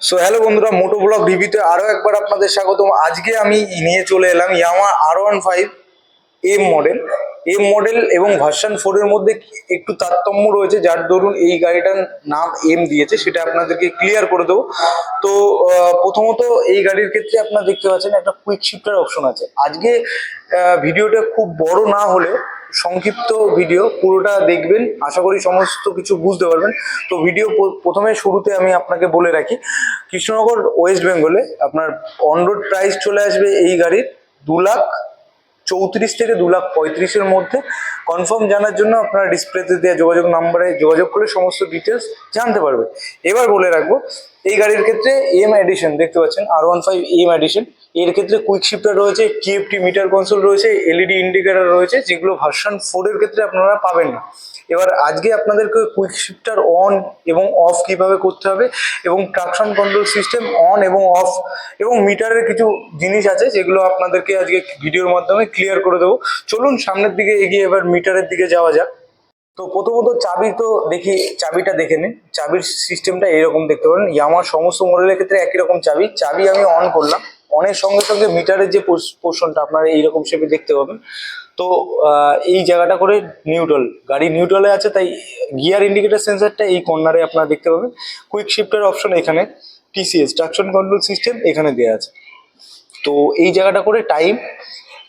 So hello বন্ধুরা মোটো blog রিভিউতে আরও একবার আপনাদের স্বাগতম। আজকে আমি নিয়ে চলে এলাম Yamaha R one five M model M model এবং ভার্সন ফোরের মধ্যে একটু তারতম্য রয়েছে, যার দরুন এই গাড়িটার নাম এম দিয়েছে, সেটা আপনাদেরকে ক্লিয়ার করে দেবো। তো প্রথমত এই গাড়ির ক্ষেত্রে আপনারা দেখতে পাচ্ছেন একটা কুইক শিফটার অপশন আছে। আজকে ভিডিওটা খুব বড় না হলে সংক্ষিপ্ত ভিডিও পুরোটা দেখবেন, আশা করি সমস্ত কিছু বুঝতে পারবেন। তো ভিডিও প্রথমে শুরুতে আমি আপনাকে বলে রাখি, কৃষ্ণনগর, ওয়েস্ট বেঙ্গলে আপনার অন রোড প্রাইস চলে আসবে এই গাড়ির দু লাখ চৌত্রিশ থেকে দু লাখ পঁয়ত্রিশের মধ্যে। কনফার্ম জানার জন্য আপনারা ডিসপ্লেতে দেওয়া যোগাযোগ নাম্বারে যোগাযোগ করে সমস্ত ডিটেলস জানতে পারবে। এবার বলে রাখব, এই গাড়ির ক্ষেত্রে এম অ্যাডিশন দেখতে পাচ্ছেন R one five M edition এর ক্ষেত্রে কুইক শিফটার রয়েছে টিএফটি মিটার কনসোল রয়েছে এলইডি ইন্ডিকেটার রয়েছে, যেগুলো ভার্সন ফোরের ক্ষেত্রে আপনারা পাবেন না। এবার আজকে আপনাদেরকে কুইক শিফটার অন এবং অফ কীভাবে করতে হবে এবং ট্রাকশন কন্ট্রোল সিস্টেম অন এবং অফ এবং মিটারের কিছু জিনিস আছে, যেগুলো আপনাদেরকে আজকে ভিডিওর মাধ্যমে ক্লিয়ার করে দেবো। চলুন সামনের দিকে এগিয়ে এবার মিটারের দিকে যাওয়া যাক। তো প্রথমত চাবি তো দেখি, চাবিটা দেখে নিন। চাবির সিস্টেমটা এরকম দেখতে পারেন। ইয়ামার সমস্ত মডেলের ক্ষেত্রে একই রকম চাবি। চাবি আমি অন করলাম। অনের সঙ্গে সঙ্গে মিটারের যে পোর্শনটা আপনারা এইরকম শেপে দেখতে পাবেন। তো এই জায়গাটা করে নিউট্রাল গাড়ি নিউট্রালে আছে, তাই গিয়ার ইন্ডিকেটর সেন্সারটা এই কর্নারে আপনারা দেখতে পাবেন। কুইক শিফটের অপশন এখানে টিসিএস ট্রাকশন কন্ট্রোল সিস্টেম এখানে দেওয়া আছে। তো, এই জায়গাটা করে টাইম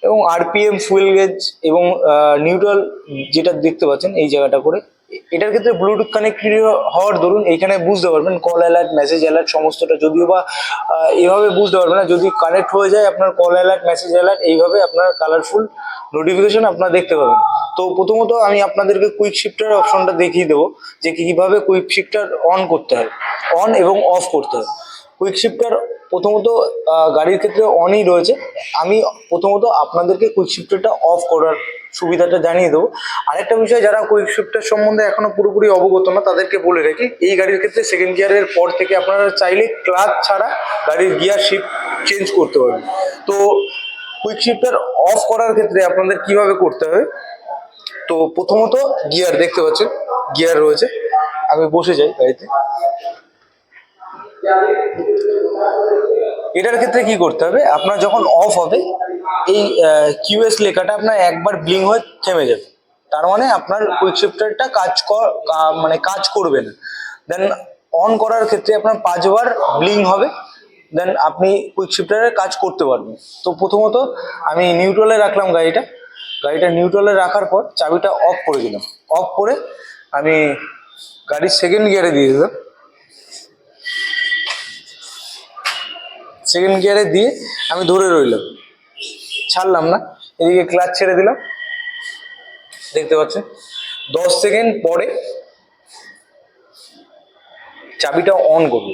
এবং আরপিএম ফুয়েল গেজ এবং নিউট্রাল যেটা দেখতে পাচ্ছেন, এই জায়গাটা করে এটার ক্ষেত্রে ব্লুটুথ কানেক্টেড হওয়ার দরুন এইখানে বুঝতে পারবেন কল অ্যালার্ট মেসেজ অ্যালার্ট সমস্তটা যদিও বা এভাবে বুঝতে পারবেন না। যদি কানেক্ট হয়ে যায় আপনার কল অ্যালার্ট মেসেজ অ্যালার্ট এইভাবে আপনার কালারফুল নোটিফিকেশন আপনারা দেখতে পাবেন। তো প্রথমত আমি আপনাদেরকে কুইক শিফটার অপশনটা দেখিয়ে দেবো যে কীভাবে কুইক শিফটার অন করতে হয়। অন এবং অফ করতে হয়। কুইক শিফটার প্রথমত গাড়ির ক্ষেত্রে অনই রয়েছে। আমি প্রথমত আপনাদেরকে কুইক শিফটারটা অফ করার সুবিধাটা জানিয়ে দেবো। আরেকটা বিষয়, যারা কুইক শিফটার সম্বন্ধে এখনও পুরোপুরি অবগত না, তাদেরকে বলে রাখি, এই গাড়ির ক্ষেত্রে সেকেন্ড গিয়ারের পর থেকে আপনারা চাইলে ক্লাচ ছাড়া গাড়ির গিয়ার শিফট চেঞ্জ করতে পারেন তো কুইক শিফটার অফ করার ক্ষেত্রে আপনাদের কীভাবে করতে হবে? তো প্রথমত গিয়ার দেখতে পাচ্ছেন গিয়ার রয়েছে। আমি বসে যাই গাড়িতে। এটার ক্ষেত্রে কি করতে হবে? আপনার যখন অফ হবে এই কিউএস লেখাটা আপনার একবার ব্লিং হয়ে থেমে যাবে। তার মানে আপনার কুইক শিফটারটা কাজ মানে কাজ করবে না। দেন অন করার ক্ষেত্রে আপনার পাঁচবার ব্লিং হবে। দেন আপনি কুইক কাজ করতে পারবেন। তো প্রথমত আমি নিউট্রালে রাখলাম গাড়িটা। গাড়িটা নিউট্রালে রাখার পর চাবিটা অফ করে দিলাম। অফ করে আমি গাড়ির সেকেন্ড গিয়ারে দিয়ে দিলাম। সেকেন্ড গিয়ারে দিয়ে আমি ধরে রইলাম। ছাড়লাম না, এদিকে ক্লাচ ছেড়ে দিলাম। দেখতে পাচ্ছেন, দশ সেকেন্ড পরে চাবিটা অন করব।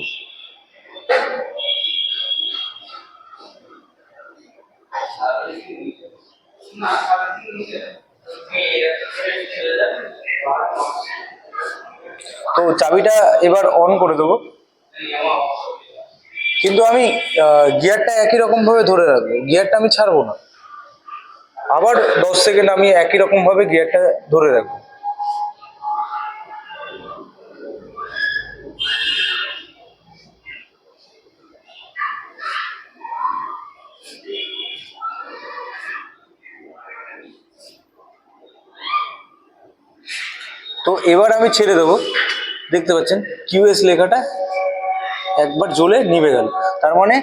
তো চাবিটা এবার অন করে দেবো। কিন্তু আমি গিয়ারটা একই রকম ভাবে ধরে রাখব গিয়ারটা আমি ছাড়বো না। আবার দশ সেকেন্ড আমি একই রকম ভাবে গিয়ারটা ধরে রাখব। তো এবার আমি ছেড়ে দেবো। দেখতে পাচ্ছেন কিউএস লেখাটা একবার জ্বলে নিভে গেল। তার মানে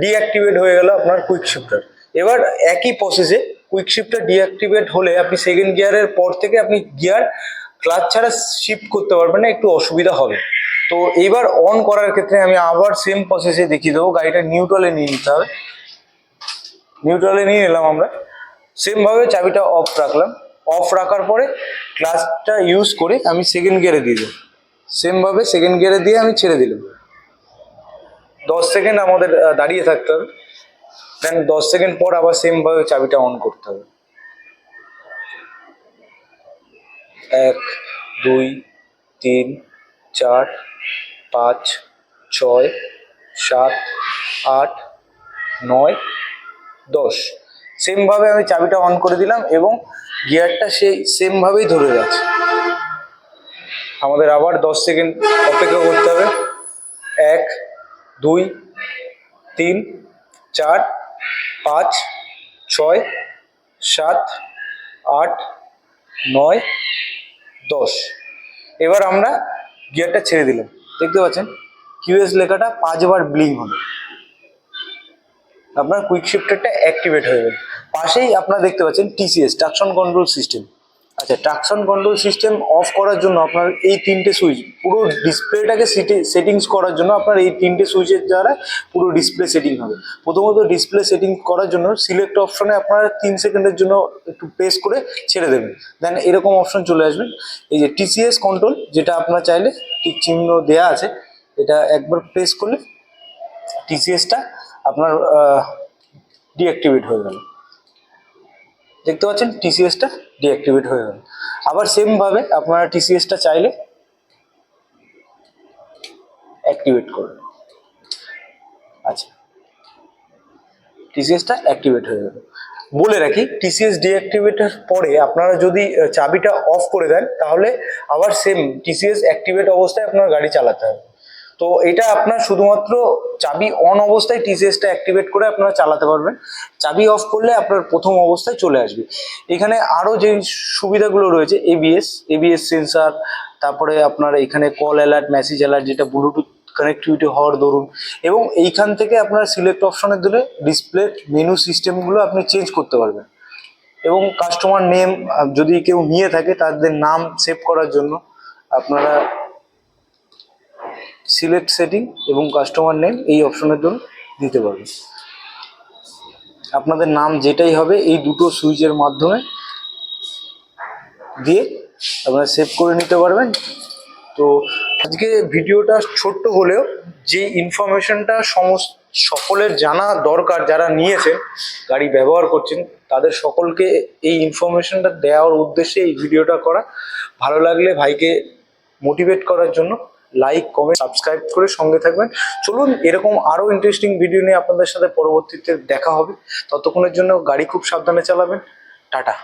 ডিঅ্যাক্টিভেট হয়ে গেল আপনার কুইক শিফটার এবার একই প্রসেসে কুইক শিফটার ডিঅ্যাক্টিভেট হলে আপনি সেকেন্ড গিয়ারের পর থেকে আপনি গিয়ার ক্লাচ ছাড়া শিফট করতে পারবেন না, একটু অসুবিধা হবে। তো এইবার অন করার ক্ষেত্রে আমি আবার সেম প্রসেসে দেখিয়ে দেবো, গাড়িটা নিউট্রালে নিয়ে নিতে হবে। নিউট্রালে নিয়ে নিলাম আমরা। সেমভাবে চাবিটা অফ রাখলাম। অফ রাখার পরে ক্লাচটা ইউজ করে আমি সেকেন্ড গিয়ারে দিয়ে দেবো। সেমভাবে সেকেন্ড গিয়ারে দিয়ে আমি ছেড়ে দিলাম। দশ সেকেন্ড আমাদের দাঁড়িয়ে থাকতে হবে। দেন দশ সেকেন্ড পর আবার সেম ভাবে চাবিটা অন করতে হবে। এক, দুই, তিন, চার, পাঁচ, ছয়, সাত, আট, নয়, দশ। সেমভাবে আমি চাবিটা অন করে দিলাম এবং গিয়ারটা সেই সেমভাবেই ধরে গেছে আমাদের আবার দশ সেকেন্ড অপেক্ষা করতে হবে। এক, দুই, তিন, চার পাঁচ, ছয়, সাত, আট, নয়, দশ। এবার আমরা গিয়ারটা ছেড়ে দিলাম। দেখতে পাচ্ছেন কিউএস লেখাটা পাঁচবার ব্লিং হবে। আপনার কুইক শিফটারটা অ্যাক্টিভেট হয়ে যাবে পাশেই আপনারা দেখতে পাচ্ছেন টিসিএস ট্রাকশন কন্ট্রোল সিস্টেম আচ্ছা ট্রাকশন কন্ট্রোল সিস্টেম অফ করার জন্য আপনার এই তিনটে সুইচ পুরো ডিসপ্লেটাকে সেটিংস করার জন্য আপনার এই তিনটে সুইচের দ্বারা পুরো ডিসপ্লে সেটিং হবে। প্রথমত ডিসপ্লে সেটিং করার জন্য সিলেক্ট অপশনে আপনারা তিন সেকেন্ডের জন্য একটু প্রেস করে ছেড়ে দেবেন। দেন এরকম অপশন চলে আসবেন এই যে টিসিএস কন্ট্রোল যেটা আপনার চাইলে ঠিক চিহ্ন দেওয়া আছে, এটা একবার প্রেস করলে টিসিএসটা আপনার ডিঅ্যাক্টিভেট হয়ে গেল দেখতে পাচ্ছেন টিসিএসটা ডিঅ্যাক্টিভেট হয়ে গেল। আবার সেমভাবে আপনারা টিসিএসটা চাইলে অ্যাক্টিভেট করবেন আচ্ছা। টিসিএসটা অ্যাক্টিভেট হয়ে গেল। বলে রাখি টিসিএস ডিঅ্যাক্টিভেটের পরে আপনারা যদি চাবিটা অফ করে দেন, তাহলে আবার সেম টিসিএস অ্যাক্টিভেট অবস্থায় আপনার গাড়ি চালাতে হবে। তো এটা আপনার শুধুমাত্র চাবি অন অবস্থায় টিসিএসটা অ্যাক্টিভেট করে আপনারা চালাতে পারবেন। চাবি অফ করলে আপনার প্রথম অবস্থায় চলে আসবে। এখানে আরও যে সুবিধাগুলো রয়েছে এবিএস এবিএস সেন্সার তারপরে আপনার এখানে কল অ্যালার্ট মেসেজ অ্যালার্ট যেটা ব্লুটুথ কানেক্টিভিটি হওয়ার দরুন, এবং এইখান থেকে আপনার সিলেক্ট অপশনের দিলে ডিসপ্লে মেনু সিস্টেমগুলো আপনি চেঞ্জ করতে পারবেন। এবং কাস্টমার নেম যদি কেউ নিয়ে থাকে, তাদের নাম সেভ করার জন্য আপনারা সিলেক্ট সেটিং এবং কাস্টমার নেম এই অপশনের জন্য দিতে পারবেন আপনাদের নাম যেটাই হবে এই দুটো সুইচের মাধ্যমে দিয়ে আপনারা সেভ করে নিতে পারবেন। তো আজকে ভিডিওটা ছোট্ট হলেও যে ইনফরমেশনটা সমস্ত সকলের জানা দরকার যারা নিয়েছেন, গাড়ি ব্যবহার করছেন, তাদের সকলকে এই ইনফরমেশনটা দেওয়ার উদ্দেশ্যে এই ভিডিওটা করা। ভালো লাগলে ভাইকে মোটিভেট করার জন্য লাইক কমেন্ট সাবস্ক্রাইব করে সঙ্গে থাকবেন। চলুন, এরকম আরও ইন্টারেস্টিং ভিডিও নিয়ে আপনাদের সাথে পরবর্তীতে দেখা হবে। ততক্ষণের জন্য গাড়ি খুব সাবধানে চালাবেন। টাটা।